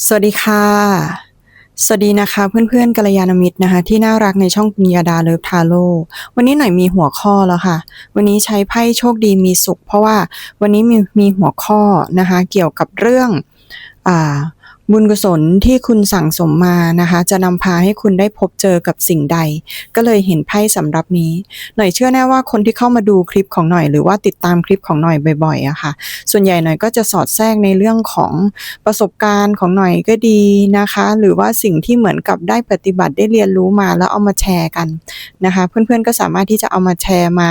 สวัสดีค่ะ สวัสดีนะคะเพื่อนๆกัลยาณมิตรนะคะ ที่น่ารักในช่องปุญญาดาเลิฟทาโร่วันนี้หน่อยมีหัวข้อแล้วค่ะ วันนี้ใช้ไพ่โชคดีมีสุข เพราะว่าวันนี้มีมีหัวข้อนะคะ เกี่ยวกับเรื่องอ่า บุญกุศลที่คุณสั่งสมมานะคะ จะนำพาให้คุณได้พบเจอกับสิ่งใด ก็เลยเห็นไพ่สำหรับนี้ หน่อยเชื่อแน่ว่าคนที่เข้ามาดูคลิปของหน่อย หรือว่าติดตามคลิปของหน่อยบ่อยๆอะค่ะ ส่วนใหญ่หน่อยก็จะสอดแทรกในเรื่องของประสบการณ์ของหน่อยก็ดีนะคะ หรือว่าสิ่งที่เหมือนกับได้ปฏิบัติได้เรียนรู้มาแล้วเอามาแชร์กันนะคะ เพื่อนๆก็สามารถที่จะเอามาแชร์มา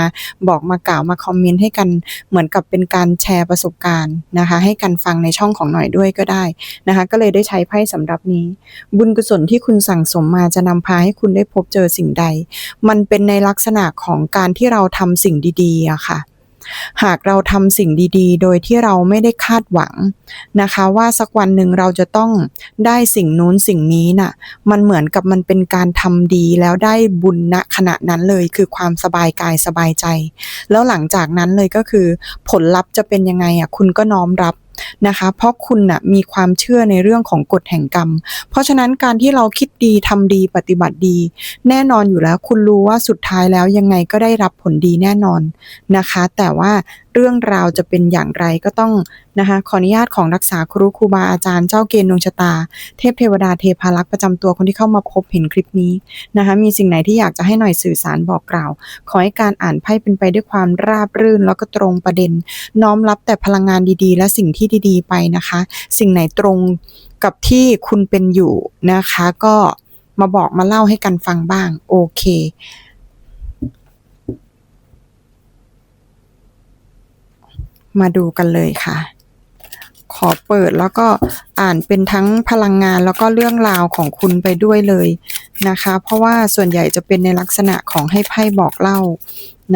บอกมากล่าวมาคอมเมนต์ให้กันเหมือนกับเป็นการแชร์ประสบการณ์นะคะ ให้กันฟังในช่องของหน่อยด้วยก็ได้นะคะ ก็เลยได้ใช้ไพ่สำหรับนี้ บุญกุศลที่คุณสั่งสมมาจะนำพาให้คุณได้พบเจอสิ่งใด มันเป็นในลักษณะของการที่เราทำสิ่งดีๆอะค่ะหากเราทำสิ่งดีๆ โดยที่เราไม่ได้คาดหวังนะคะ ว่าสักวันหนึ่งเราจะต้องได้สิ่งนู้นสิ่งนี้น่ะ มันเหมือนกับมันเป็นการทำดีแล้วได้บุญณขณะนั้นเลยคือความสบายกายสบายใจ แล้วหลังจากนั้นเลยก็คือผลลัพธ์จะเป็นยังไงอะคุณก็น้อมรับ นะคะ เพราะคุณน่ะมีความเชื่อในเรื่องของกฎแห่งกรรม เพราะฉะนั้นการที่เราคิดดีทำดีปฏิบัติดี แน่นอนอยู่แล้ว คุณรู้ว่าสุดท้ายแล้วยังไงก็ได้รับผลดีแน่นอนนะคะ แต่ว่าเรื่องราวจะเป็นอย่างไรก็ต้องนะคะขออนุญาตของรักษาครูครูบาอาจารย์เจ้าเกณฑ์ดวงชะตา เทพเทวดาเทพารักษ์ประจำตัวคนที่เข้ามาพบเห็นคลิปนี้นะคะมีสิ่งไหนที่อยากจะให้หน่อยสื่อสารบอกกล่าว ขอให้การอ่านไพ่เป็นไปด้วยความราบรื่นแล้วก็ตรงประเด็น น้อมรับแต่พลังงานดีๆ และสิ่งที่ดีๆ ไปนะคะ สิ่งไหนตรงกับที่คุณเป็นอยู่นะคะ ก็มาบอกมาเล่าให้กันฟังบ้าง โอเค มาดูกันเลยค่ะ ขอเปิดแล้วก็อ่านเป็นทั้งพลังงานแล้วก็เรื่องราวของคุณไปด้วยเลยนะคะ เพราะว่าส่วนใหญ่จะเป็นในลักษณะของให้ไพ่บอกเล่า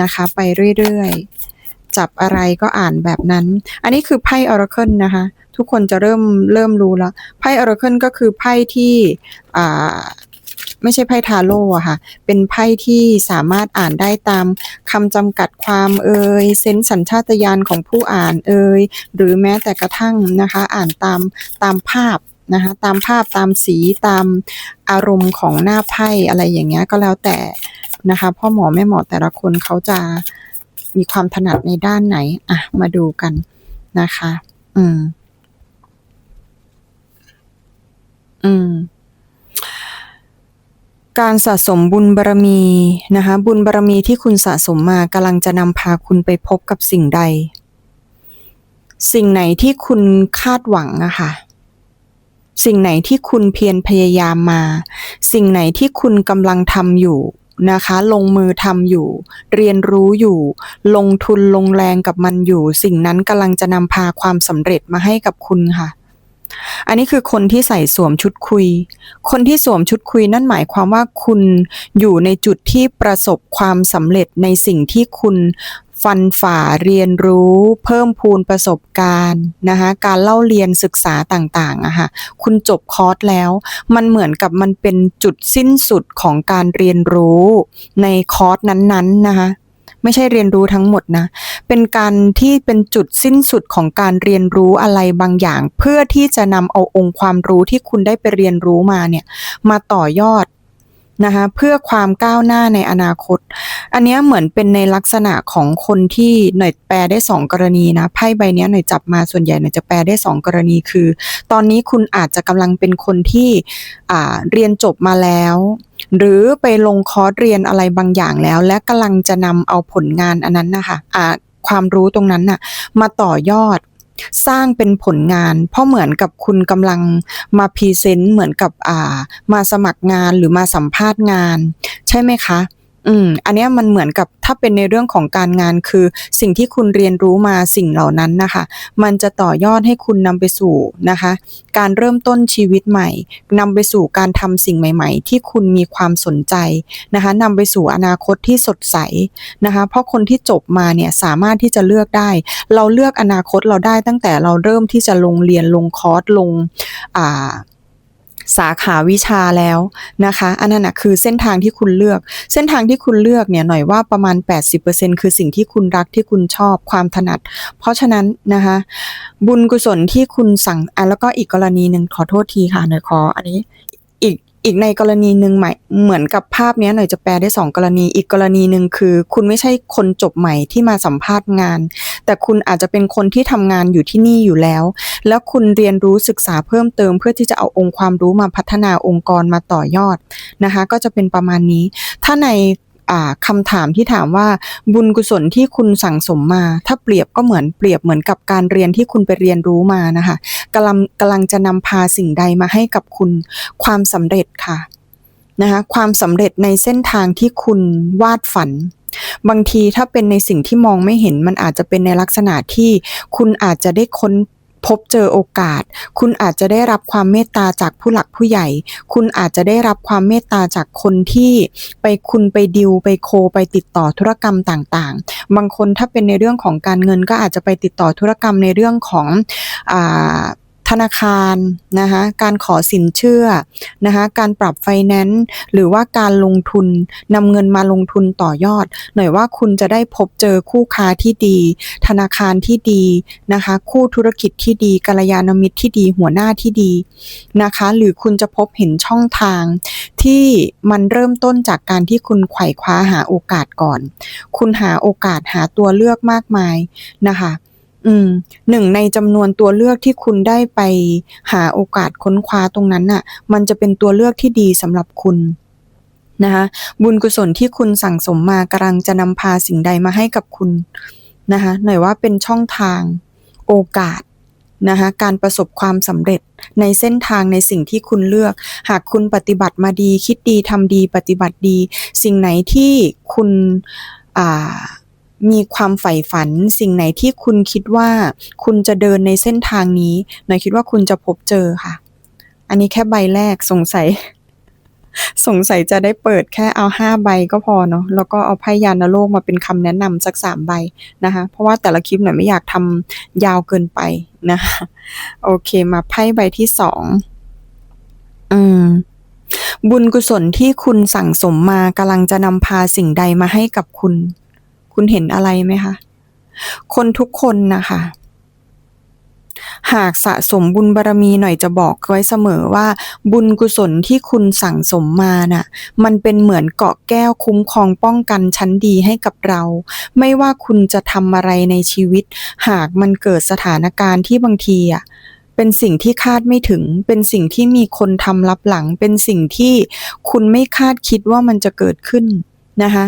นะคะ ไปเรื่อยๆ จับอะไรก็อ่านแบบนั้น อันนี้คือไพ่ Oracle นะคะ ทุกคนจะเริ่มเริ่มรู้แล้วไพ่ Oracle ก็คือไพ่ที่อ่า ไม่ใช่ไพ่ทาโร่อะค่ะ เป็นไพ่ที่สามารถอ่านได้ตามคำจำกัดความเอ่ยเซนส์สัญชาตญาณของผู้อ่านเอ่ยหรือแม้แต่กระทั่งนะคะ อ่านตามตามภาพนะคะตามภาพตามสีตามอารมณ์ของหน้าไพ่อะไรอย่างเงี้ยก็แล้วแต่นะคะพ่อหมอแม่หมอแต่ละคนเขาจะมีความถนัดในด้านไหนอะมาดูกันนะคะ อืม อืม การสะสมบุญบารมีนะคะ บุญบารมีที่คุณสะสมมากำลังจะนำพาคุณไปพบกับสิ่งใด สิ่งไหนที่คุณคาดหวังอะค่ะสิ่งไหนที่คุณเพียรพยายามมา สิ่งไหนที่คุณกำลังทำอยู่นะคะ ลงมือทำอยู่ เรียนรู้อยู่ ลงทุนลงแรงกับมันอยู่ สิ่งนั้นกำลังจะนำพาความสำเร็จมาให้กับคุณค่ะ อันนี้คือคนที่ใส่สวมชุดคุย คนที่สวมชุดคุยนั่นหมายความว่าคุณอยู่ในจุดที่ประสบความสำเร็จในสิ่งที่คุณฟันฝ่าเรียนรู้เพิ่มพูนประสบการณ์นะคะการเล่าเรียนศึกษาต่างๆอะค่ะคุณจบคอร์สแล้ว มันเหมือนกับมันเป็นจุดสิ้นสุดของการเรียนรู้ในคอร์สนั้นๆนะคะ ไม่ใช่เรียนรู้ทั้งหมดนะ เป็นการที่เป็นจุดสิ้นสุดของการเรียนรู้อะไรบางอย่าง เพื่อที่จะนำเอาองค์ความรู้ที่คุณได้ไปเรียนรู้มาเนี่ยมาต่อยอดนะคะเพื่อความก้าวหน้าในอนาคต อันนี้เหมือนเป็นในลักษณะของคนที่หน่อยแปลได้สองกรณีนะไพ่ใบนี้หน่อยจับมาส่วนใหญ่หน่อยจะแปลได้สองกรณีคือ ตอนนี้คุณอาจจะกำลังเป็นคนที่อ่าเรียนจบมาแล้ว หรือไปลงคอร์สเรียนอะไรบางอย่างแล้ว และกำลังจะนำเอาผลงานอันนั้นนะคะะความรู้ตรงนั้นน่ะมาต่อยอดสร้างเป็นผลงาน เพราะเหมือนกับคุณกำลังมาพรีเซนต์เหมือนกับอ่ามาสมัครงานหรือมาสัมภาษณ์งาน ใช่ไหมคะ อืม อันเนี้ยมันเหมือนกับถ้าเป็นในเรื่องของการงานคือ สิ่งที่คุณเรียนรู้มาสิ่งเหล่านั้นนะคะ มันจะต่อยอดให้คุณนำไปสู่นะคะ การเริ่มต้นชีวิตใหม่นำไปสู่การทำสิ่งใหม่ ๆ ที่คุณมีความสนใจนะคะนำไปสู่อนาคตที่สดใสนะคะ เพราะคนที่จบมาเนี่ยสามารถที่จะเลือกได้ เราเลือกอนาคตเราได้ตั้งแต่เราเริ่มที่จะลงเรียนลงคอร์สลงอ่า สาขาวิชาแล้วนะคะอันนั้นนะคือเส้นทางที่คุณเลือก เส้นทางที่คุณเลือกเนี่ยหน่อยว่าประมาณ 80%คือสิ่งที่คุณรักที่คุณชอบความถนัด เพราะฉะนั้นนะคะบุญกุศลที่คุณสั่งอะแล้วก็อีกกรณีหนึ่งขอโทษทีค่ะหน่อยขออันนี้อีกอีกในกรณีหนึ่งใหม่เหมือนกับภาพเนี้ยหน่อยจะแปลได้สองกรณี อีกกรณีหนึ่งคือ คุณไม่ใช่คนจบใหม่ที่มาสัมภาษณ์งาน แต่คุณอาจจะเป็นคนที่ทำงานอยู่ที่นี่อยู่แล้ว แล้วคุณเรียนรู้ศึกษาเพิ่มเติม เพื่อที่จะเอาองค์ความรู้มาพัฒนาองค์กรมาต่อยอดนะคะ ก็จะเป็นประมาณนี้ ถ้าในอ่าคำถามที่ถามว่าบุญกุศลที่คุณสั่งสมมา ถ้าเปรียบก็เหมือนเปรียบเหมือนกับการเรียนที่คุณไปเรียนรู้มานะคะกำลังกำลังจะนำพาสิ่งใดมาให้กับคุณความสำเร็จค่ะ นะคะความสำเร็จในเส้นทางที่คุณวาดฝัน บางทีถ้าเป็นในสิ่งที่มองไม่เห็นมันอาจจะเป็นในลักษณะที่คุณอาจจะได้ค้นพบเจอโอกาส คุณอาจจะได้รับความเมตตาจากผู้หลักผู้ใหญ่ คุณอาจจะได้รับความเมตตาจากคนที่ไปคุณไปดิวไปโคไปติดต่อธุรกรรมต่างๆ บางคนถ้าเป็นในเรื่องของการเงินก็อาจจะไปติดต่อธุรกรรมในเรื่องของอ่า ธนาคารนะคะการขอสินเชื่อนะคะการปรับไฟแนนซ์หรือว่าการลงทุนนำเงินมาลงทุนต่อยอด หน่อยว่าคุณจะได้พบเจอคู่ค้าที่ดี ธนาคารที่ดีนะคะคู่ธุรกิจที่ดีกัลยาณมิตรที่ดีหัวหน้าที่ดีนะคะหรือคุณจะพบเห็นช่องทาง ที่มันเริ่มต้นจากการที่คุณไขว่คว้าหาโอกาสก่อน คุณหาโอกาสหาตัวเลือกมากมายนะคะ อืมหนึ่งในจำนวนตัวเลือกที่คุณได้ไปหาโอกาสค้นคว้าตรงนั้นน่ะ มันจะเป็นตัวเลือกที่ดีสำหรับคุณนะคะบุญกุศลที่คุณสั่งสมมากำลังจะนำพาสิ่งใดมาให้กับคุณนะคะหน่อยว่าเป็นช่องทางโอกาสนะคะการประสบความสำเร็จในเส้นทางในสิ่งที่คุณเลือก หากคุณปฏิบัติมาดี คิดดีทำดี ปฏิบัติดี สิ่งไหนที่คุณอ่า มีความใฝ่ฝันสิ่งไหนที่คุณคิดว่าคุณจะเดินในเส้นทางนี้หน่อยคิดว่าคุณจะพบเจอค่ะ อันนี้แค่ใบแรกสงสัย สงสัยจะได้เปิดแค่เอาห้าใบก็พอเนาะแล้วก็เอาไพ่ยานโลกมาเป็นคำแนะนำสักสามใบนะคะ เพราะว่าแต่ละคลิปหน่อยไม่อยากทำยาวเกินไปนะคะโอเคมาไพ่ใบที่สองอืมบุญกุศลที่คุณสั่งสมมากำลังจะนำพาสิ่งใดมาให้กับคุณ คุณเห็นอะไรไหมคะ คนทุกคนนะคะหากสะสมบุญบารมีหน่อยจะบอกไว้เสมอว่า บุญกุศลที่คุณสั่งสมมาน่ะ มันเป็นเหมือนเกาะแก้วคุ้มครองป้องกันชั้นดีให้กับเรา ไม่ว่าคุณจะทำอะไรในชีวิต หากมันเกิดสถานการณ์ที่บางทีอะเป็นสิ่งที่คาดไม่ถึง เป็นสิ่งที่มีคนทำลับหลัง เป็นสิ่งที่คุณไม่คาดคิดว่ามันจะเกิดขึ้นนะคะ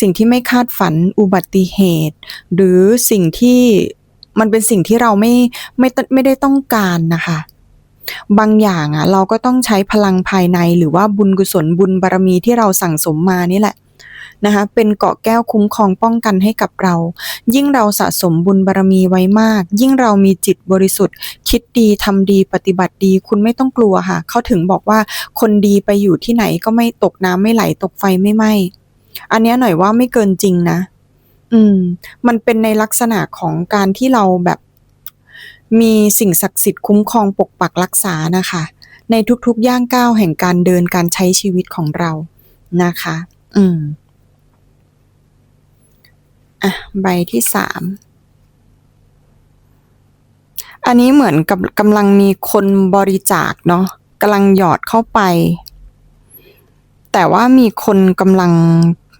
สิ่งที่ไม่คาดฝันอุบัติเหตุ หรือสิ่งที่มันเป็นสิ่งที่เราไม่ไม่ไม่ได้ต้องการนะคะ บางอย่างอะเราก็ต้องใช้พลังภายในหรือว่าบุญกุศลบุญบารมีที่เราสั่งสมมานี่แหละนะคะเป็นเกาะแก้วคุ้มครองป้องกันให้กับเรา ยิ่งเราสะสมบุญบารมีไว้มาก ยิ่งเรามีจิตบริสุทธิ์ คิดดีทำดีปฏิบัติดี คุณไม่ต้องกลัวค่ะ เขาถึงบอกว่าคนดีไปอยู่ที่ไหนก็ไม่ตกน้ำไม่ไหลตกไฟไม่ไหม้ อันเนี้ยหน่อยว่าไม่เกินจริงนะ อืม มันเป็นในลักษณะของการที่เราแบบ มีสิ่งศักดิ์สิทธิ์คุ้มครองปกปักรักษานะคะ ในทุกๆย่างก้าวแห่งการเดินการใช้ชีวิตของเรานะคะ อืม อะ ใบที่สามอันนี้เหมือนกับกำลังมีคนบริจาคเนาะกำลังหยอดเข้าไป แต่ว่ามีคนกำลัง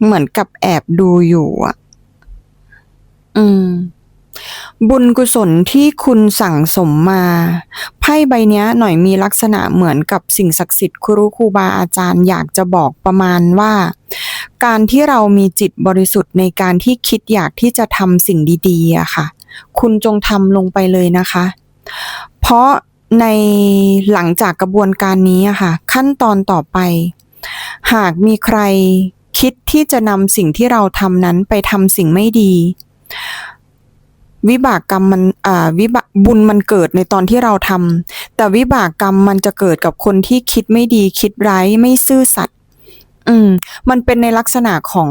เหมือนกับแอบดูอยู่อะ อืม บุญกุศลที่คุณสั่งสมมา ไพ่ใบนี้หน่อยมีลักษณะเหมือนกับสิ่งศักดิ์สิทธิ์ครูครูบาอาจารย์อยากจะบอกประมาณว่า การที่เรามีจิตบริสุทธิ์ในการที่คิดอยากที่จะทำสิ่งดีๆอะค่ะ คุณจงทำลงไปเลยนะคะ เพราะในหลังจากกระบวนการนี้อะค่ะ ขั้นตอนต่อไป หากมีใคร คิดที่จะนำสิ่งที่เราทำนั้นไปทำสิ่งไม่ดี วิบากกรรมมันอ่าวิบากบุญมันเกิดในตอนที่เราทำแต่วิบากกรรมมันจะเกิดกับคนที่คิดไม่ดีคิดร้ายไม่ซื่อสัตย์อืม มันเป็นในลักษณะของ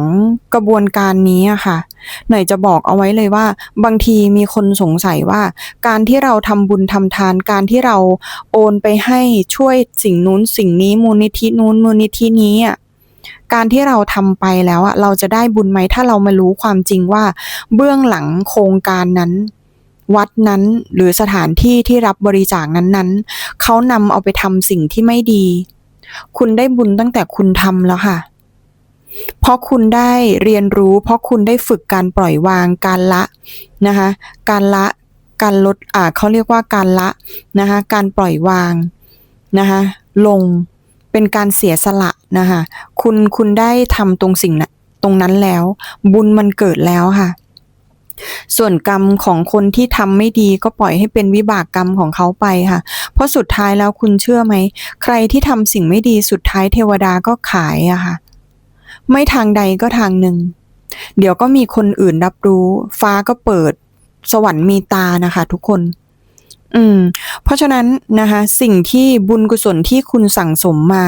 กระบวนการนี้อะค่ะ หน่อยจะบอกเอาไว้เลยว่า บางทีมีคนสงสัยว่า การที่เราทำบุญทำทาน การที่เราโอนไปให้ช่วยสิ่งนู้นสิ่งนี้มูลนิธินู้นมูลนิธินี้อะ การที่เราทำไปแล้วอะเราจะได้บุญไหมถ้าเรามารู้ความจริงว่า เบื้องหลังโครงการนั้นวัดนั้นหรือสถานที่ที่รับบริจาคนั้นๆ เขานำเอาไปทำสิ่งที่ไม่ดี คุณได้บุญตั้งแต่คุณทำแล้วค่ะ เพราะคุณได้เรียนรู้ เพราะคุณได้ฝึกการปล่อยวางการละนะคะการละการลดอ่าเขาเรียกว่าการละนะคะการปล่อยวางนะคะลง เป็นการเสียสละนะคะคุณคุณได้ทำตรงสิ่งนั้นตรงนั้นแล้ว บุญมันเกิดแล้วค่ะ ส่วนกรรมของคนที่ทำไม่ดีก็ปล่อยให้เป็นวิบากกรรมของเขาไปค่ะ เพราะสุดท้ายแล้วคุณเชื่อไหม ใครที่ทำสิ่งไม่ดีสุดท้ายเทวดาก็ขายอะค่ะ ไม่ทางใดก็ทางหนึ่ง เดี๋ยวก็มีคนอื่นรับรู้ ฟ้าก็เปิด สวรรค์มีตานะคะ ทุกคน อืม เพราะฉะนั้นนะคะ สิ่งที่บุญกุศลที่คุณสั่งสมมา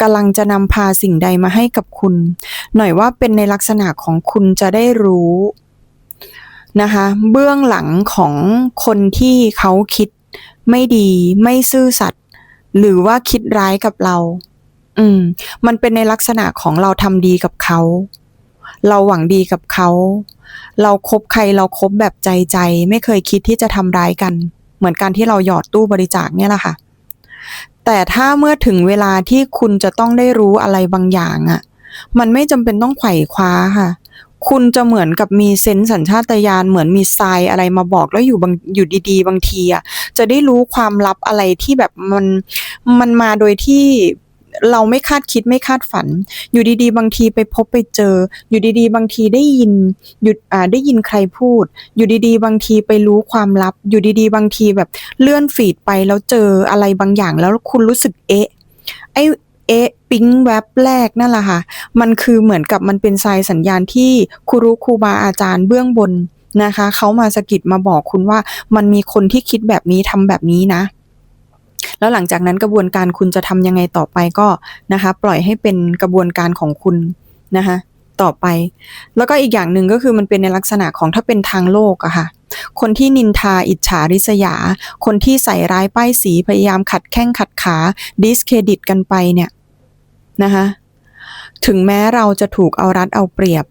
กำลังจะนำพาสิ่งใดมาให้กับคุณ หน่อยว่าเป็นในลักษณะของคุณจะได้รู้นะคะ เบื้องหลังของคนที่เขาคิดไม่ดีไม่ซื่อสัตย์หรือว่าคิดร้ายกับเรา อืม มันเป็นในลักษณะของเราทำดีกับเขา เราหวังดีกับเขา เราคบใครเราครบแบบใจใจ ไม่เคยคิดที่จะทำร้ายกัน เหมือนการที่เราหยอดตู้บริจาคเนี่ยแหละค่ะ แต่ถ้าเมื่อถึงเวลาที่คุณจะต้องได้รู้อะไรบางอย่างอะ่ะ มันไม่จำเป็นต้องไขว่คว้าค่ะ คุณจะเหมือนกับมีเซนส์สัญชาตญาณเหมือนมีทรายอะไรมาบอกแล้วอยู่บางอยู่ดีๆ บางทีอะจะได้รู้ความลับอะไรที่แบบมันมันมาโดยที่ เราไม่คาดคิดไม่คาดฝัน อยู่ดีๆ บางทีไปพบไปเจอ อยู่ดีๆ บางทีได้ยินหยุดอ่าได้ยินใครพูด อยู่ดีๆ บางทีไปรู้ความลับ อยู่ดีๆ บางทีแบบเลื่อนฟีดไปแล้วเจออะไรบางอย่างแล้วคุณรู้สึกเอ๊ะไอเอ๊ะปิ๊งแวบแรกนั่นแหละค่ะ มันคือเหมือนกับมันเป็นทรายสัญญาณที่ครูรู้ครูบาอาจารย์เบื้องบนนะคะ เขามาสะกิดมาบอกคุณว่ามันมีคนที่คิดแบบนี้ทำแบบนี้นะ แล้วหลังจากนั้นกระบวนการคุณจะทำยังไงต่อไปก็นะคะ ปล่อยให้เป็นกระบวนการของคุณนะคะต่อไป แล้วก็อีกอย่างหนึ่งก็คือมันเป็นในลักษณะของถ้าเป็นทางโลกอะค่ะ คนที่นินทาอิจฉาริษยา คนที่ใส่ร้ายป้ายสีพยายามขัดแข้งขัดขาดิสเครดิตกันไปเนี่ยนะคะถึงแม้เราจะถูกเอารัดเอาเปรียบ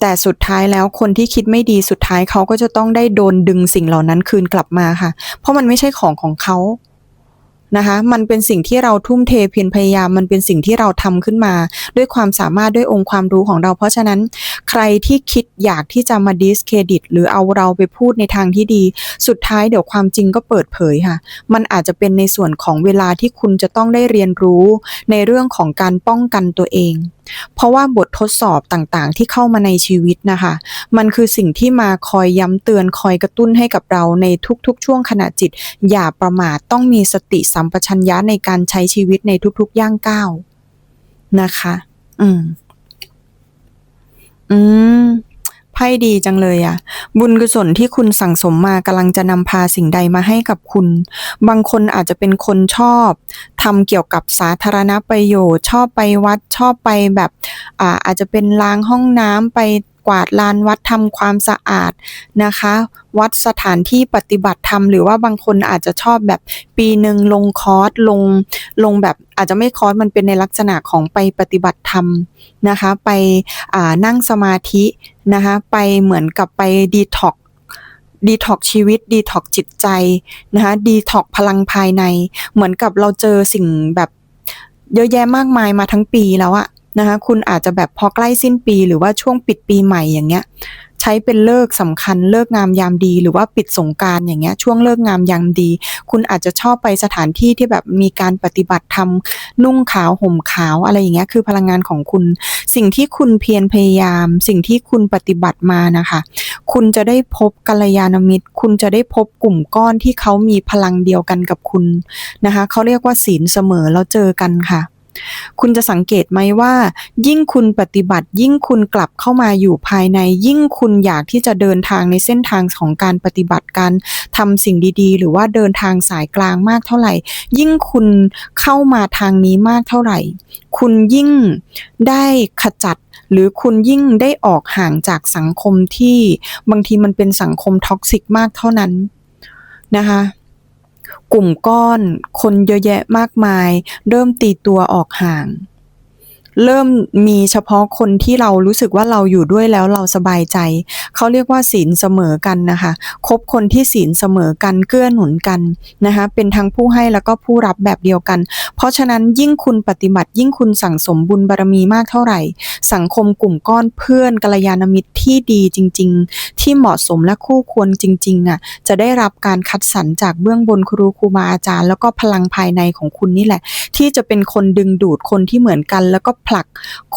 แต่สุดท้ายแล้วคนที่คิดไม่ดีสุดท้ายเขาก็จะต้องได้โดนดึงสิ่งเหล่านั้นคืนกลับมาค่ะ เพราะมันไม่ใช่ของของเขา นะคะ มันเป็นสิ่งที่เราทุ่มเทเพียรพยายาม มันเป็นสิ่งที่เราทำขึ้นมา ด้วยความสามารถด้วยองค์ความรู้ของเรา เพราะฉะนั้นใครที่คิดอยากที่จะมาดิสเครดิต หรือเอาเราไปพูดในทางที่ดี สุดท้ายเดี๋ยวความจริงก็เปิดเผยค่ะ มันอาจจะเป็นในส่วนของเวลาที่คุณจะต้องได้เรียนรู้ในเรื่องของการป้องกันตัวเอง เพราะว่าบททดสอบต่างๆ ที่เข้ามาในชีวิตนะคะ มันคือสิ่งที่มาคอยย้ำเตือนคอยกระตุ้นให้กับเราในทุกๆ ช่วงขณะจิต อย่าประมาทต้องมีสติสัมปชัญญะในการใช้ชีวิตในทุกๆ ย่างก้าวนะคะ อืม อืม ไพ่ดีจังเลยอะบุญกุศลที่คุณสั่งสมมากำลังจะนำพาสิ่งใดมาให้กับคุณ บางคนอาจจะเป็นคนชอบทำเกี่ยวกับสาธารณประโยชน์ ชอบไปวัดชอบไปแบบอ่าอาจจะเป็นล้างห้องน้ำไป กวาดลานวัดทำความสะอาดนะคะ วัดสถานที่ปฏิบัติธรรมหรือว่าบางคนอาจจะชอบแบบปีหนึ่งลงคอร์สลงลงแบบอาจจะไม่คอร์สมันเป็นในลักษณะของไปปฏิบัติธรรมนะคะ ไปนั่งสมาธินะคะ ไปเหมือนกับไปดีท็อกดีท็อกชีวิตดีท็อกจิตใจนะคะดีท็อกพลังภายใน เหมือนกับเราเจอสิ่งแบบเยอะแยะมากมายมาทั้งปีแล้วอะ นะคะคุณอาจจะแบบพอใกล้สิ้นปี หรือว่าช่วงปิดปีใหม่อย่างเงี้ยใช้เป็นเลิกสำคัญเลิกงามยามดี หรือว่าปิดสงการอย่างเงี้ยช่วงเลิกงามยามดี คุณอาจจะชอบไปสถานที่ที่แบบมีการปฏิบัติธรรมนุ่งขาวห่มขาวอะไรอย่างเงี้ยคือพลังงานของคุณ สิ่งที่คุณเพียรพยายาม สิ่งที่คุณปฏิบัติมานะคะ คุณจะได้พบกัลยาณมิตร คุณจะได้พบกลุ่มก้อนที่เขามีพลังเดียวกันกับคุณนะคะเขาเรียกว่าศีลเสมอแล้วเจอกันค่ะ คุณจะสังเกตไหมว่า ยิ่งคุณปฏิบัติ ยิ่งคุณกลับเข้ามาอยู่ภายใน ยิ่งคุณอยากที่จะเดินทางในเส้นทางของการปฏิบัติการทำสิ่งดีๆ หรือว่าเดินทางสายกลางมากเท่าไหร่ ยิ่งคุณเข้ามาทางนี้มากเท่าไหร่ คุณยิ่งได้ขจัดหรือคุณยิ่งได้ออกห่างจากสังคมที่บางทีมันเป็นสังคมท็อกซิกมากเท่านั้นนะคะ กลุ่มก้อนคนเยอะแยะมากมายเริ่มตีตัวออกห่าง เริ่มมีเฉพาะคนที่เรารู้สึกว่าเราอยู่ด้วยแล้วเราสบายใจ เขาเรียกว่าศีลเสมอกันนะคะคบคนที่ศีลเสมอกันเกื้อหนุนกันนะคะเป็นทั้งผู้ให้แล้วก็ผู้รับแบบเดียวกัน เพราะฉะนั้นยิ่งคุณปฏิบัติยิ่งคุณสั่งสมบุญบารมีมากเท่าไหร่ สังคมกลุ่มก้อนเพื่อนกัลยาณมิตรที่ดีจริง ๆ ที่เหมาะสมและคู่ควรจริงๆอะจะได้รับการคัดสรรจากเบื้องบนครูครูบาอาจารย์ แล้วก็พลังภายในของคุณนี่แหละ ที่จะเป็นคนดึงดูดคนที่เหมือนกันแล้วก็ผลัก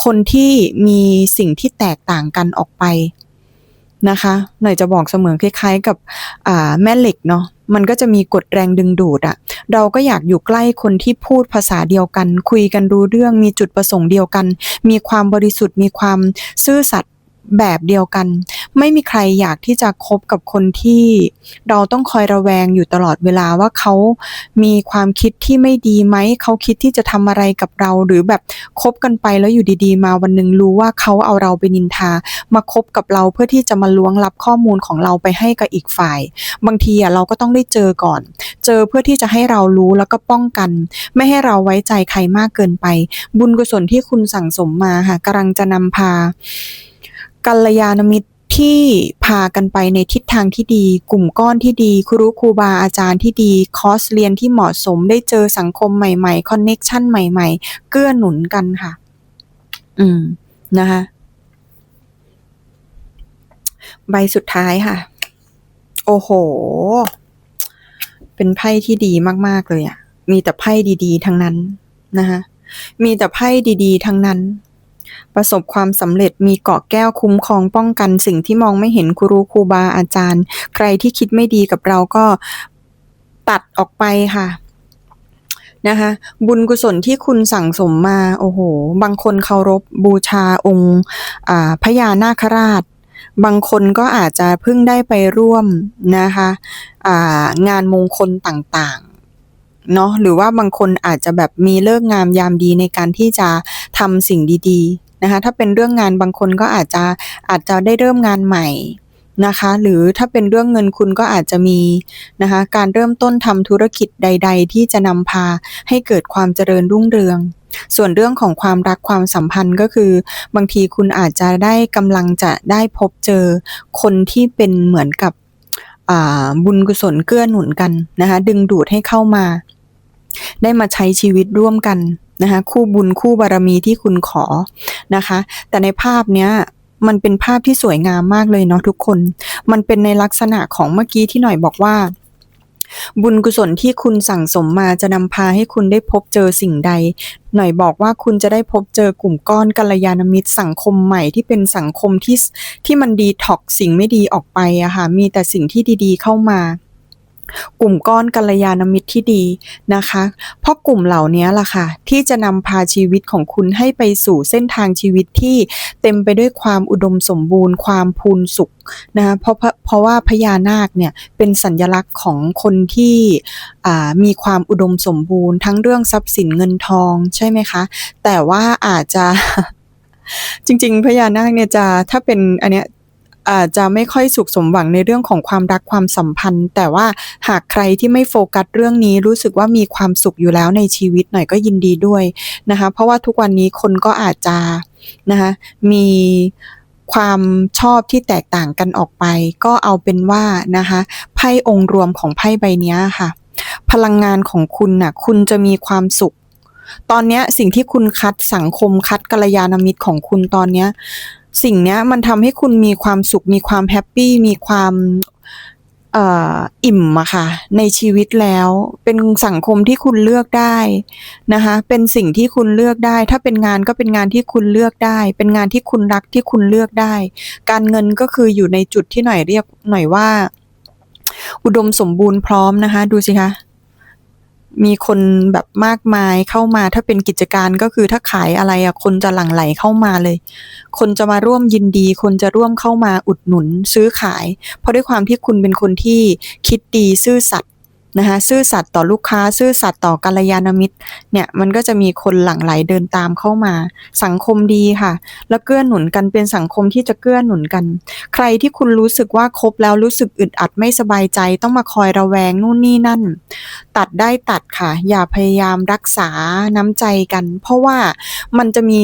คนที่มีสิ่งที่แตกต่างกันออกไปนะคะ หน่อยจะบอกเสมอคล้ายๆกับแม่เหล็กเนาะมันก็จะมีกฎแรงดึงดูดอะเราก็อยากอยู่ใกล้คนที่พูดภาษาเดียวกัน คุยกันรู้เรื่อง มีจุดประสงค์เดียวกัน มีความบริสุทธิ์ มีความซื่อสัตย์ แบบเดียวกัน ไม่มีใครอยากที่จะคบกับคนที่เราต้องคอยระแวงอยู่ตลอดเวลาว่าเขามีความคิดที่ไม่ดีไหม เขาคิดที่จะทำอะไรกับเราหรือแบบคบกันไปแล้วอยู่ดีๆ มาวันหนึ่งรู้ว่าเขาเอาเราไปนินทา มาคบกับเราเพื่อที่จะมาล้วงลับข้อมูลของเราไปให้กับอีกฝ่าย บางทีอะเราก็ต้องได้เจอก่อน เจอเพื่อที่จะให้เรารู้แล้วก็ป้องกัน ไม่ให้เราไว้ใจใครมากเกินไป บุญกุศลที่คุณสั่งสมมาค่ะกำลังจะนำพา กัลยาณมิตรที่พากันไปในทิศทางที่ดี กลุ่มก้อนที่ดี ครูครูบาอาจารย์ที่ดี คอร์สเรียนที่เหมาะสม ได้เจอสังคมใหม่ๆ คอนเน็กชันใหม่ๆ เกื้อหนุนกันค่ะ อืม นะคะ ใบสุดท้ายค่ะ โอ้โห เป็นไพ่ที่ดีมากๆเลยอะมีแต่ไพ่ดี ๆ ทั้งนั้นนะคะ มีแต่ไพ่ดี ๆ ทั้งนั้น ประสบความสำเร็จมีเกาะแก้วคุ้มครองป้องกันสิ่งที่มองไม่เห็นครูครูบาอาจารย์ ใครที่คิดไม่ดีกับเราก็ตัดออกไปค่ะนะคะบุญกุศลที่คุณสั่งสมมา โอ้โห บางคนเคารพบูชาองค์พญานาคราช บางคนก็อาจจะเพิ่งได้ไปร่วมนะคะางานมงคลต่างๆเนาะหรือว่าบางคนอาจจะแบบมีเลิกงามยามดีในการที่จะทำสิ่งดี ๆ นะคะ ถ้าเป็นเรื่องงานบางคนก็อาจจะอาจจะได้เริ่มงานใหม่นะคะ หรือถ้าเป็นเรื่องเงินคุณก็อาจจะมีนะคะ การเริ่มต้นทำธุรกิจใด ๆ ที่จะนำพาให้เกิดความเจริญรุ่งเรือง ส่วนเรื่องของความรักความสัมพันธ์ก็คือ บางทีคุณอาจจะได้กำลังจะได้พบเจอคนที่เป็นเหมือนกับบุญกุศลเกื้อหนุนกันนะคะ ดึงดูดให้เข้ามา ได้มาใช้ชีวิตร่วมกัน นะคะคู่บุญคู่บารมีที่คุณขอนะคะ แต่ในภาพเนี้ยมันเป็นภาพที่สวยงามมากเลยเนาะทุกคน มันเป็นในลักษณะของเมื่อกี้ที่หน่อยบอกว่า บุญกุศลที่คุณสั่งสมมาจะนำพาให้คุณได้พบเจอสิ่งใด หน่อยบอกว่าคุณจะได้พบเจอกลุ่มก้อนกัลยาณมิตรสังคมใหม่ที่เป็นสังคมที่ที่มันดีท็อกสิ่งไม่ดีออกไปอะค่ะมีแต่สิ่งที่ดีๆเข้ามา กลุ่มก้อนกัลยาณมิตรที่ดีนะคะ เพราะกลุ่มเหล่านี้ล่ะค่ะ ที่จะนำพาชีวิตของคุณให้ไปสู่เส้นทางชีวิตที่เต็มไปด้วยความอุดมสมบูรณ์ ความพูนสุขนะคะเพราะเพราะว่าพญานาคเนี่ยเป็นสัญลักษณ์ของคนที่มีความอุดมสมบูรณ์ ทั้งเรื่องทรัพย์สินเงินทองใช่ไหมคะ แต่ว่าอาจจะจริง ๆ พญานาคเนี่ยจะถ้าเป็นอันเนี้ย อาจจะไม่ค่อยสุขสมหวังในเรื่องของความรักความสัมพันธ์ แต่ว่าหากใครที่ไม่โฟกัสเรื่องนี้รู้สึกว่ามีความสุขอยู่แล้วในชีวิตหน่อยก็ยินดีด้วยนะคะ เพราะว่าทุกวันนี้คนก็อาจจะนะคะมีความชอบที่แตกต่างกันออกไป ก็เอาเป็นว่านะคะไพ่องค์รวมของไพ่ใบนี้ค่ะ พลังงานของคุณน่ะคุณจะมีความสุข ตอนนี้สิ่งที่คุณคัดสังคมคัดกัลยาณมิตรของคุณตอนนี้ สิ่งเนี้ยมันทำให้คุณมีความสุข มีความแฮปปี้มีความอิ่มอะค่ะ ในชีวิตแล้ว เป็นสังคมที่คุณเลือกได้นะคะ เป็นสิ่งที่คุณเลือกได้ ถ้าเป็นงานก็เป็นงานที่คุณเลือกได้ เป็นงานที่คุณรักที่คุณเลือกได้ การเงินก็คืออยู่ในจุดที่หน่อยเรียกหน่อยว่า อุดมสมบูรณ์พร้อมนะคะ ดูสิคะ มีคนแบบมากมายเข้ามา ถ้าเป็นกิจการก็คือถ้าขายอะไรอะคนจะหลั่งไหลเข้ามาเลย คนจะมาร่วมยินดี คนจะร่วมเข้ามาอุดหนุนซื้อขาย เพราะด้วยความที่คุณเป็นคนที่คิดดีซื่อสัตย์ นะคะซื่อสัตย์ต่อลูกค้า ซื่อสัตย์ต่อกัลยาณมิตรเนี่ยมันก็จะมีคนหลั่งไหลเดินตามเข้ามา สังคมดีค่ะ แล้วเกื้อหนุนกันเป็นสังคมที่จะเกื้อหนุนกัน ใครที่คุณรู้สึกว่าคบแล้วรู้สึกอึดอัดไม่สบายใจ ต้องมาคอยระแวงนู่นนี่นั่น ตัดได้ตัดค่ะ อย่าพยายามรักษาน้ำใจกัน เพราะว่ามันจะมี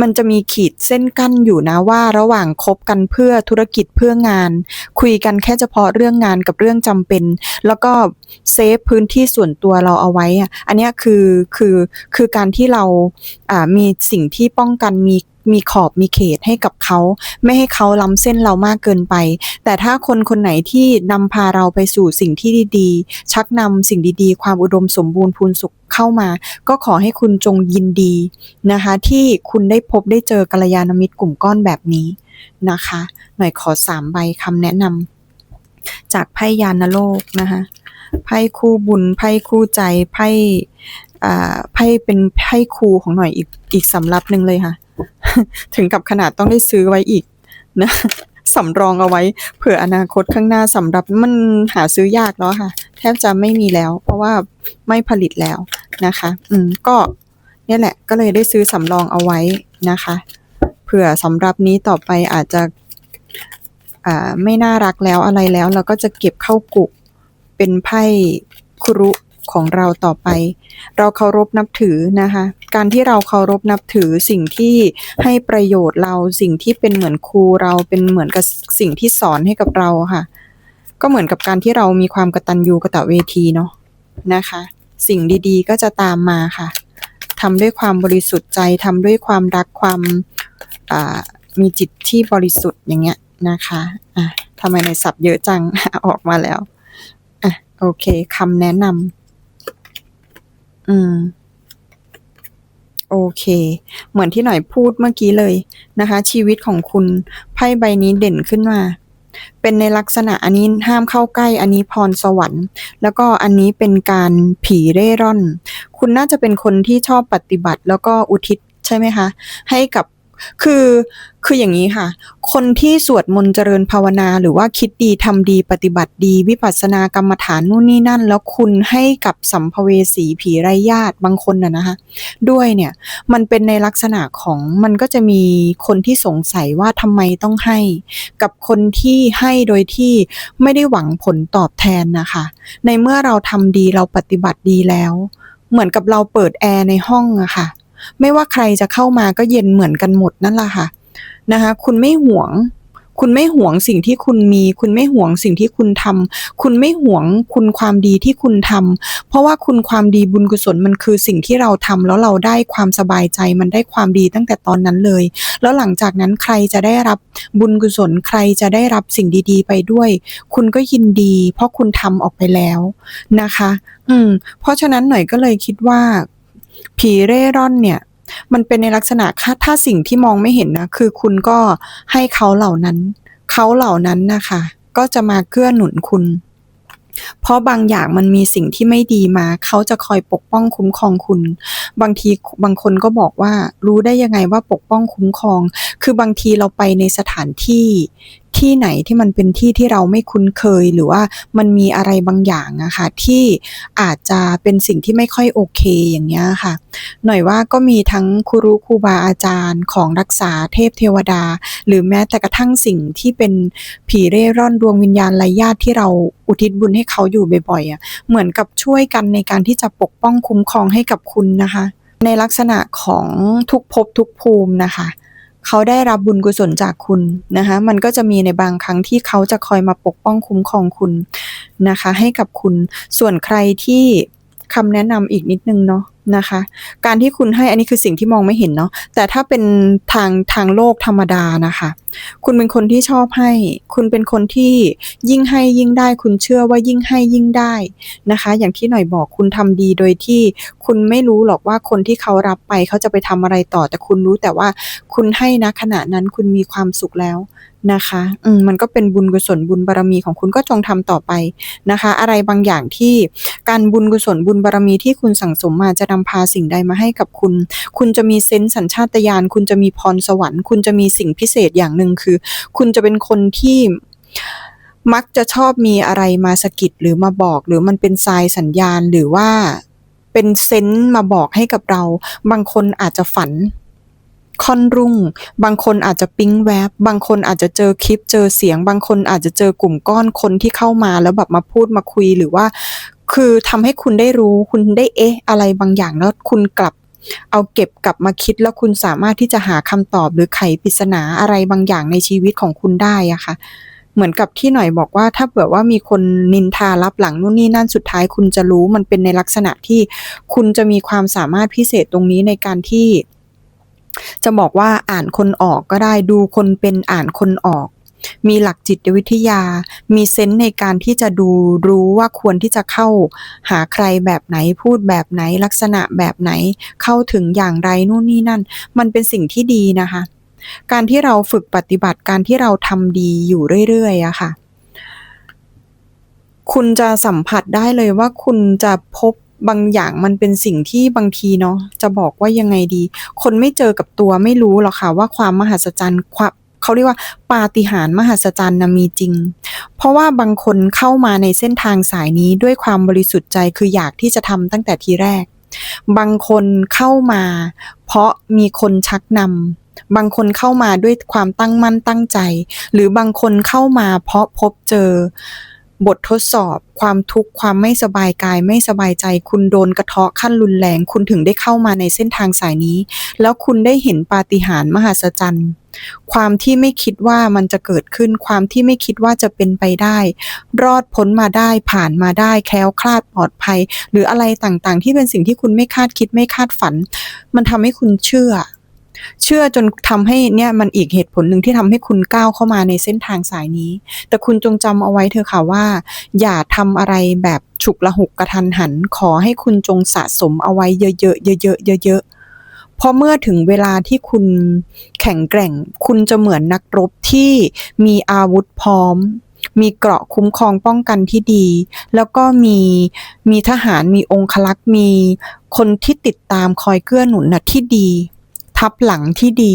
มันจะมีขีดเส้นกั้นอยู่นะว่าระหว่างคบกันเพื่อธุรกิจเพื่องาน คุยกันแค่เฉพาะเรื่องงานกับเรื่องจำเป็น แล้วก็เซฟพื้นที่ส่วนตัวเราเอาไว้อะอันนี้คือคือคือการที่เราอ่ามีสิ่งที่ป้องกันมี มีขอบมีเขตให้กับเขา ไม่ให้เขาล้ำเส้นเรามากเกินไป แต่ถ้าคนคนไหนที่นำพาเราไปสู่สิ่งที่ดีๆ ชักนำสิ่งดีๆ ความอุดมสมบูรณ์พูนสุขเข้ามา ก็ขอให้คุณจงยินดีนะคะ ที่คุณได้พบได้เจอกัลยาณมิตรกลุ่มก้อนแบบนี้นะคะ หน่อยขอสามใบคำแนะนำจากไพ่ยานโลกนะคะไพ่คู่บุญไพ่คู่ใจไพ่อ่าไพ่เป็นไพ่ครูของหน่อยอีกอีกสำรับหนึ่งเลยค่ะ ถึงกับขนาดต้องได้ซื้อไว้อีกนะสำรองเอาไว้ เผื่ออนาคตข้างหน้าสำหรับมันหาซื้อยากแล้วค่ะ แทบจะไม่มีแล้ว เพราะว่าไม่ผลิตแล้วนะคะ อืมก็เนี่ยแหละก็เลยได้ซื้อสำรองเอาไว้นะคะ เผื่อสำหรับนี้ต่อไปอาจจะอ่าไม่น่ารักแล้วอะไรแล้ว เราก็จะเก็บเข้ากุเป็นไพ่ครุ ของเราต่อไป เราเคารพนับถือนะคะ การที่เราเคารพนับถือสิ่งที่ให้ประโยชน์เราสิ่งที่เป็นเหมือนครูเราเป็นเหมือนกับสิ่งที่สอนให้กับเราค่ะ ก็เหมือนกับการที่เรามีความกตัญญูกตเวทีเนาะนะคะ สิ่งดีๆก็จะตามมาค่ะทำด้วยความบริสุทธิ์ใจทำด้วยความรักความมีจิตที่บริสุทธิ์อย่างเงี้ยนะคะอะทำไมในศัพท์เยอะจังออกมาแล้วอะโอเคคำแนะนำ อืม โอเค เหมือนที่หน่อยพูดเมื่อกี้เลยนะคะ ชีวิตของคุณไพ่ใบนี้เด่นขึ้นมา เป็นในลักษณะอันนี้ห้ามเข้าใกล้ อันนี้พรสวรรค์ แล้วก็อันนี้เป็นการผีเร่ร่อน คุณน่าจะเป็นคนที่ชอบปฏิบัติ แล้วก็อุทิศใช่ไหมคะ ให้กับ คือคืออย่างนี้ค่ะ คนที่สวดมนต์เจริญภาวนา หรือว่าคิดดีทำดีปฏิบัติดี วิปัสสนากรรมฐานนู่นนี่นั่น แล้วคุณให้กับสัมภเวสีผีไร้ญาติบางคนน่ะนะคะ ด้วยเนี่ยมันเป็นในลักษณะของมันก็จะมีคนที่สงสัยว่าทำไมต้องให้ กับคนที่ให้โดยที่ไม่ได้หวังผลตอบแทนนะคะ ในเมื่อเราทำดีเราปฏิบัติดีแล้ว เหมือนกับเราเปิดแอร์ในห้องอะค่ะ ไม่ว่าใครจะเข้ามาก็เย็นเหมือนกันหมดนั่นแหละค่ะนะคะ คุณไม่หวง คุณไม่หวงสิ่งที่คุณมี คุณไม่หวงสิ่งที่คุณทำคุณไม่หวงคุณความดีที่คุณทำเพราะว่าคุณความดีบุญกุศลมันคือสิ่งที่เราทำแล้วเราได้ความสบายใจมันได้ความดีตั้งแต่ตอนนั้นเลย แล้วหลังจากนั้นใครจะได้รับบุญกุศลใครจะได้รับสิ่งดี ๆ ไปด้วย คุณก็ยินดี เพราะคุณทำออกไปแล้วนะคะ อืมเพราะฉะนั้นหน่อยก็เลยคิดว่า ผีเร่ร่อนเนี่ยมันเป็นในลักษณะค่าถ้าสิ่งที่มองไม่เห็นนะคือคุณก็ให้เขาเหล่านั้น เขาเหล่านั้นนะคะ ก็จะมาเกื้อหนุนคุณ เพราะบางอย่างมันมีสิ่งที่ไม่ดีมา เขาจะคอยปกป้องคุ้มครองคุณ บางทีบางคนก็บอกว่า รู้ได้ยังไงว่าปกป้องคุ้มครอง คือบางทีเราไปในสถานที่ ที่ไหนที่มันเป็นที่ที่เราไม่คุ้นเคยหรือว่ามันมีอะไรบางอย่างอะค่ะที่อาจจะเป็นสิ่งที่ไม่ค่อยโอเคอย่างเงี้ยค่ะ หน่อยว่าก็มีทั้งครูครูบาอาจารย์ของรักษาเทพเทวดา หรือแม้แต่กระทั่งสิ่งที่เป็นผีเร่ร่อนดวงวิญญาณไร้ญาติที่เราอุทิศบุญให้เขาอยู่บ่อยๆอะเหมือนกับช่วยกันในการที่จะปกป้องคุ้มครองให้กับคุณนะคะ ในลักษณะของทุกภพทุกภูมินะคะ เขาได้รับบุญกุศลจากคุณนะคะมันก็จะมีในบางครั้งที่เขาจะคอยมาปกป้องคุ้มครองคุณนะคะ ให้กับคุณส่วนใครที่คำแนะนำอีกนิดนึงเนาะนะคะ การที่คุณให้อันนี้คือสิ่งที่มองไม่เห็นเนาะแต่ถ้าเป็นทางทางโลกธรรมดานะคะ คุณเป็นคนที่ชอบให้ คุณเป็นคนที่ยิ่งให้ยิ่งได้ คุณเชื่อว่ายิ่งให้ยิ่งได้นะคะ อย่างที่หน่อยบอกคุณทำดีโดยที่คุณไม่รู้หรอกว่าคนที่เขารับไปเขาจะไปทำอะไรต่อ แต่คุณรู้แต่ว่าคุณให้นะขณะนั้นคุณมีความสุขแล้ว นะคะอืมมันก็เป็นบุญกุศลบุญบารมีของคุณก็จงทำต่อไปนะคะ อะไรบางอย่างที่การบุญกุศลบุญบารมีที่คุณสั่งสมมาจะนำพาสิ่งใดมาให้กับคุณ คุณจะมีเซนส์สัญชาตญาณคุณจะมีพรสวรรค์ คุณจะมีสิ่งพิเศษอย่างหนึ่งคือ คุณจะเป็นคนที่มักจะชอบมีอะไรมาสะกิดหรือมาบอก หรือมันเป็นทรายสัญญาณหรือว่าเป็นเซนส์มาบอกให้กับเรา บางคนอาจจะฝัน ค่อนรุ่ง บางคนอาจจะปิ๊งแวบบางคนอาจจะเจอคลิปเจอเสียง บางคนอาจจะเจอกลุ่มก้อนคนที่เข้ามาแล้วแบบมาพูดมาคุยหรือว่า คือทำให้คุณได้รู้คุณได้เอ๊ะ อะไรบางอย่างแล้วคุณกลับเอาเก็บกลับมาคิดแล้วคุณสามารถที่จะหาคำตอบหรือไขปริศนาอะไรบางอย่างในชีวิตของคุณได้อะค่ะ เหมือนกับที่หน่อยบอกว่าถ้าเผื่อว่ามีคนนินทารับหลังนู่นนี่นั่นสุดท้ายคุณจะรู้มันเป็นในลักษณะที่คุณจะมีความสามารถพิเศษตรงนี้ในการที่ จะบอกว่าอ่านคนออกก็ได้ดูคนเป็นอ่านคนออก มีหลักจิตวิทยา มีเซนส์ในการที่จะดูรู้ว่าควรที่จะเข้า หาใครแบบไหนพูดแบบไหนลักษณะแบบไหนเข้าถึงอย่างไรนู่นนี่นั่น มันเป็นสิ่งที่ดีนะคะ การที่เราฝึกปฏิบัติการที่เราทำดีอยู่เรื่อยๆอะค่ะ คุณจะสัมผัสได้เลยว่าคุณจะพบ บางอย่างมันเป็นสิ่งที่บางทีเนาะจะบอกว่ายังไงดี คนไม่เจอกับตัวไม่รู้หรอกค่ะว่าความมหัศจรรย์ความเขาเรียกว่าปาฏิหาริย์มหัศจรรย์นะมีจริง เพราะว่าบางคนเข้ามาในเส้นทางสายนี้ด้วยความบริสุทธิ์ใจคืออยากที่จะทำตั้งแต่ทีแรก บางคนเข้ามา เพราะมีคนชักนำบางคนเข้ามาด้วยความตั้งมั่นตั้งใจ หรือบางคนเข้ามาเพราะพบเจอ บททดสอบ ความทุกข์ความไม่สบายกาย ไม่สบายใจ คุณโดนกระเทาะขั้นรุนแรง คุณถึงได้เข้ามาในเส้นทางสายนี้ แล้วคุณได้เห็นปาฏิหาริย์มหัศจรรย์ความที่ไม่คิดว่ามันจะเกิดขึ้น ความที่ไม่คิดว่าจะเป็นไปได้ รอดพ้นมาได้ผ่านมาได้แคล้วคลาดปลอดภัย หรืออะไรต่างๆ ที่เป็นสิ่งที่คุณไม่คาดคิดไม่คาดฝัน มันทำให้คุณเชื่อ เชื่อจนทำให้เนี่ยมันอีกเหตุผลหนึ่งที่ทำให้คุณก้าวเข้ามาในเส้นทางสายนี้ แต่คุณจงจำเอาไว้เถอะค่ะว่า อย่าทำอะไรแบบฉุกละหุกกระทันหัน ขอให้คุณจงสะสมเอาไว้เยอะๆเยอะๆเยอะๆเพราะเมื่อถึงเวลาที่คุณแข็งแกร่ง คุณจะเหมือนนักรบที่มีอาวุธพร้อม มีเกราะคุ้มครองป้องกันที่ดี แล้วก็มีมีทหารมีองคลักษ์มีคนที่ติดตามคอยเกื้อหนุนนะที่ดี ทับหลังที่ดี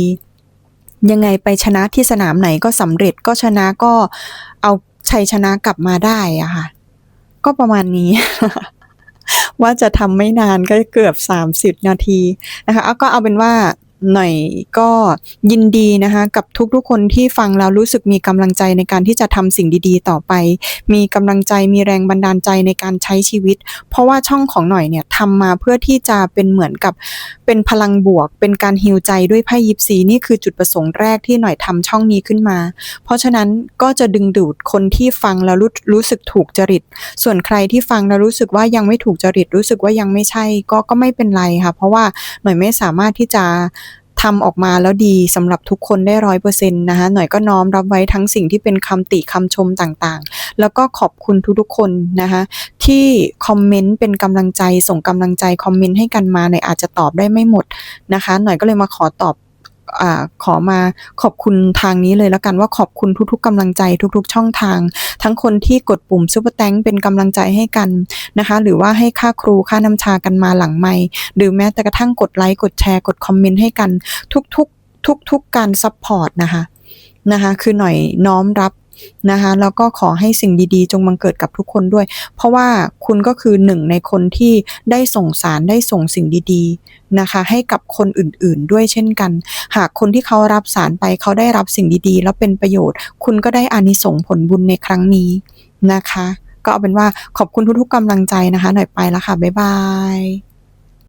ยังไงไปชนะที่สนามไหนก็สำเร็จก็ชนะก็เอาชัยชนะกลับมาได้อะค่ะ ก็ประมาณนี้ ว่าจะทำไม่นานก็เกือบ 30 นาทีนะคะเอาก็เอาเป็นว่า หน่อยก็ยินดีนะคะ กับทุกๆคนที่ฟังแล้วรู้สึกมีกำลังใจในการที่จะทำสิ่งดีๆ ต่อไป มีกำลังใจมีแรงบันดาลใจในการใช้ชีวิต เพราะว่าช่องของหน่อยเนี่ยทำมาเพื่อที่จะเป็นเหมือนกับเป็นพลังบวก เป็นการฮิวใจด้วยไพ่ยิปซีนี่คือจุดประสงค์แรกที่หน่อยทำช่องนี้ขึ้นมา เพราะฉะนั้นก็จะดึงดูดคนที่ฟังแล้วรู้รู้สึกถูกจริต ส่วนใครที่ฟังแล้วรู้สึกว่ายังไม่ถูกจริตรู้สึกว่ายังไม่ใช่ก็ก็ไม่เป็นไรค่ะ เพราะว่าหน่อยไม่สามารถที่จะ ทำออกมาแล้วดีสำหรับทุกคนได้ร้อยเปอร์เซ็นต์นะคะหน่อยก็น้อมรับไว้ทั้งสิ่งที่เป็นคำติคำชมต่างๆ แล้วก็ขอบคุณทุกๆคนนะคะที่คอมเมนต์เป็นกำลังใจส่งกำลังใจคอมเมนต์ให้กันมาหน่อยอาจจะตอบได้ไม่หมดนะคะ หน่อยก็เลยมาขอตอบ อขอมาขอบคุณทางนี้เลยแล้วกันว่าขอบคุณทุกๆกำลังใจทุก ๆ ช่องทาง ทั้งคนที่กดปุ่มซุปเปอร์แตงเป็นกำลังใจให้กันนะคะ หรือว่าให้ค่าครูค่าน้ำชากันมาหลังไม่หรือแม้แต่กระทั่งกดไลค์กดแชร์กดคอมเมนต์ให้กัน ทุกๆทุกๆการซัพพอร์ตนะคะนะคะ คือหน่อยน้อมรับ นะคะแล้วก็ขอให้สิ่งดีๆ จงบังเกิดกับทุกคนด้วย เพราะว่าคุณก็คือหนึ่งในคนที่ได้ส่งสารได้ส่งสิ่งดีๆนะคะ ให้กับคนอื่นๆด้วยเช่นกัน หากคนที่เขารับสารไปเขาได้รับสิ่งดีๆ แล้วเป็นประโยชน์ คุณก็ได้อานิสงส์ผลบุญในครั้งนี้นะคะ ก็เอาเป็นว่าขอบคุณทุกๆกำลังใจนะคะ หน่อยไปแล้วค่ะบ๊ายบาย